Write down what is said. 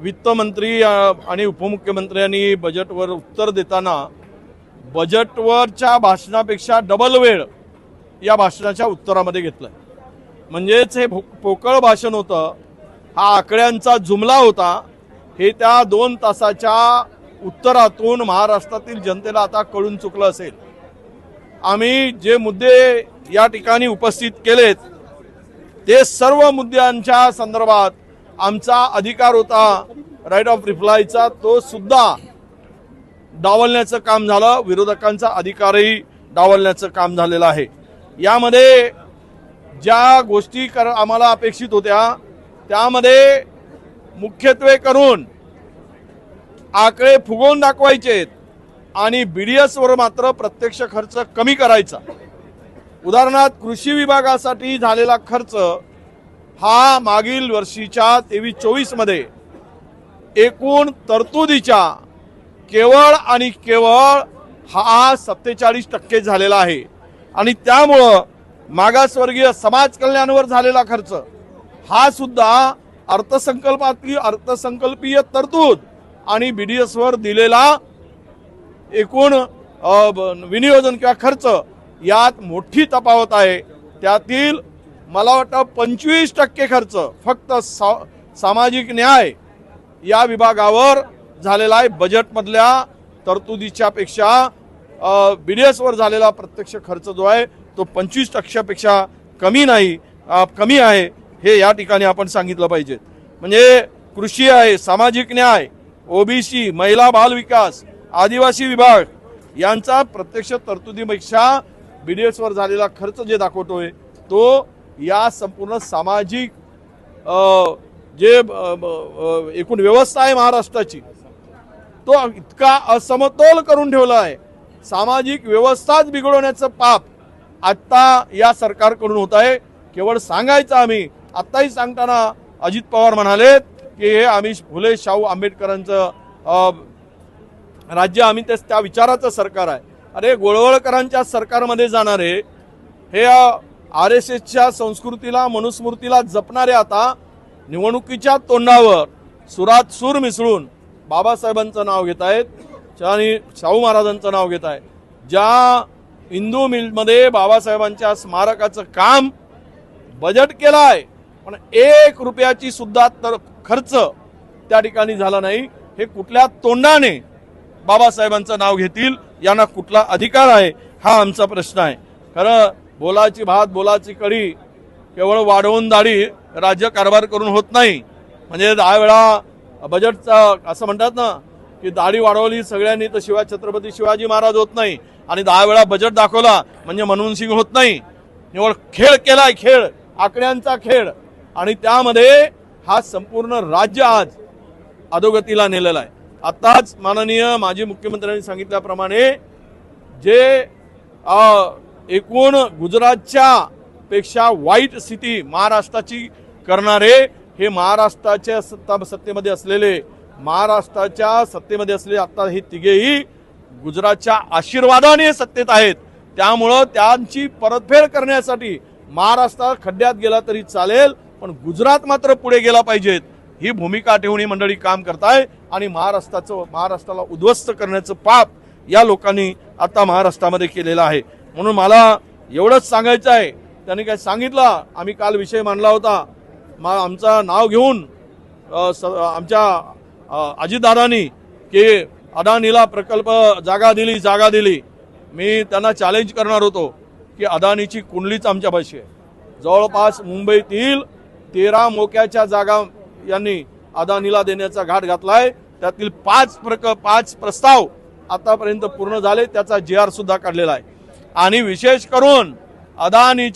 वित्तमंत्री आणि उपमुख्यमंत्र्यांनी बजेटवर उत्तर देताना बजेटवरच्या भाषणापेक्षा डबल वेळ या भाषणाच्या उत्तरामध्ये घेतलं म्हणजेच हे भो- पोकळ भाषण होतं हा आकड्यांचा जुमला होता हे त्या दोन तासाच्या उत्तरातून महाराष्ट्रातील जनतेला आता कळून चुकलं असेल. आम्ही जे मुद्दे या ठिकाणी उपस्थित केलेत ते सर्व मुद्द्यांच्या संदर्भात आमचा अधिकार होता राईट ऑफ रिप्लायचा तो सुद्धा डावलण्याचं काम झालं. विरोधकांचा अधिकारही डावलण्याचं काम झालेलं आहे. यामध्ये ज्या गोष्टी कर आम्हाला अपेक्षित होत्या त्यामध्ये मुख्यत्वे करून आकडे फुगवून दाखवायचेत आणि बी डी एसवर मात्र प्रत्यक्ष खर्च कमी करायचा. उदाहरणार्थ कृषी विभागासाठी झालेला खर्च हा मागील वर्षीच्या तेवीस चोवीसमध्ये एकूण तरतुदीच्या केवळ आणि केवळ हा सत्तेचाळीस टक्के झालेला आहे. आणि त्यामुळं मागासवर्गीय समाज कल्याणवर झालेला खर्च हा सुद्धा अर्थसंकल्पातील अर्थसंकल्पीय तरतूद आणि बी डी एसवर दिलेला एकूण विनियोजन किंवा खर्च यात मोठी तफावत आहे. त्यातील मला वाटतं पंचवीस टक्के खर्च फक्त सा सामाजिक न्याय या विभागावर झालेला आहे. बजेटमधल्या तरतुदीच्या पेक्षा डी एसवर झालेला प्रत्यक्ष खर्च जो आहे तो पंचवीस टक्क्यापेक्षा कमी नाही कमी आहे हे या ठिकाणी आपण सांगितलं पाहिजे. म्हणजे कृषी आहे सामाजिक न्याय ओबीसी महिला बाल विकास आदिवासी विभाग यांचा प्रत्यक्ष तरतुदीपेक्षा बी डी एसवर झालेला खर्च जे दाखवतोय तो या संपूर्ण सामाजिक जे एकूण व्यवस्था आहे महाराष्ट्राची तो इतका असमतोल करून ठेवला आहे. सामाजिक व्यवस्थाच बिघडवण्याचं पाप आत्ता या सरकारकडून होत आहे. केवळ सांगायचं आम्ही आत्ताही सांगताना अजित पवार म्हणालेत की हे आम्ही फुले शाहू आंबेडकरांचं राज्य आम्ही ते त्या विचाराचं सरकार आहे. अरे गोळवळकरांच्या सरकारमध्ये जाणारे हे आर एस एसच्या संस्कृतीला मनुस्मृतीला जपणारे आता निवडणुकीच्या तोंडावर सुरात सूर मिसळून बाबासाहेबांचं नाव घेत आहेत आणि शाहू महाराजांचं नाव घेत आहे ज्या हिंदू मिलमध्ये बाबासाहेबांच्या स्मारकाचं काम बजेट केलं आहे पण एक रुपयाची सुद्धा तर खर्च त्या ठिकाणी झाला नाही. हे कुठल्या तोंडाने बाबासाहेबांचं नाव घेतील यांना कुठला अधिकार आहे हा आमचा प्रश्न आहे. खरं बोलाची भात बोलाची कडी केवळ वाढवून दाढी राज्य कारभार करून होत नाही. म्हणजे दहा वेळा बजेटचा असं म्हणतात ना की दाढी वाढवली सगळ्यांनी तर शिवाय छत्रपती शिवाजी महाराज होत नाही. आणि दहा वेळा बजेट दाखवला म्हणजे मनमोहन सिंग होत नाही. निवड खेळ केलाय खेळ आकड्यांचा खेळ. आणि त्यामध्ये हा संपूर्ण राज्य आज अधोगतीला नेलेला आहे. आत्ताच माननीय माजी मुख्यमंत्र्यांनी सांगितल्याप्रमाणे जे एकूण गुजरातच्या पेक्षा वाईट स्थिती महाराष्ट्राची करणारे हे महाराष्ट्राच्या सत्ता सत्तेमध्ये असलेले महाराष्ट्राच्या सत्तेमध्ये असलेले आता हे तिघेही गुजरातच्या आशीर्वादाने सत्तेत आहेत. त्यामुळं त्यांची परतफेड करण्यासाठी महाराष्ट्र खड्ड्यात गेला तरी चालेल पण गुजरात मात्र पुढे गेला पाहिजेत. ही भूमिका ठेवून ही मंडळी काम करताय आणि महाराष्ट्राचं महाराष्ट्राला उद्ध्वस्त करण्याचं पाप या लोकांनी आता महाराष्ट्रामध्ये केलेलं आहे. म्हणून मला एवढंच सांगायचं आहे. त्यांनी काय सांगितलं आम्ही काल विषय मांडला होता. मा आमचं नाव घेऊन स- आमच्या अ, अजितदादांनी की अदानीला प्रकल्प जागा दिली जागा दिली. मी त्यांना चॅलेंज करणार होतो की अदानीची कुंडलीच आमच्या पाशी आहे. जवळपास मुंबईतील तेरा मोक्याच्या जागा यांनी अदानीला देण्याचा घाट घातला आहे त्यातील पाच प्रक पाच प्रस्ताव आतापर्यंत पूर्ण झाले त्याचा जी आर सुद्धा काढलेला आहे. आणि विशेष करून अदानीच्या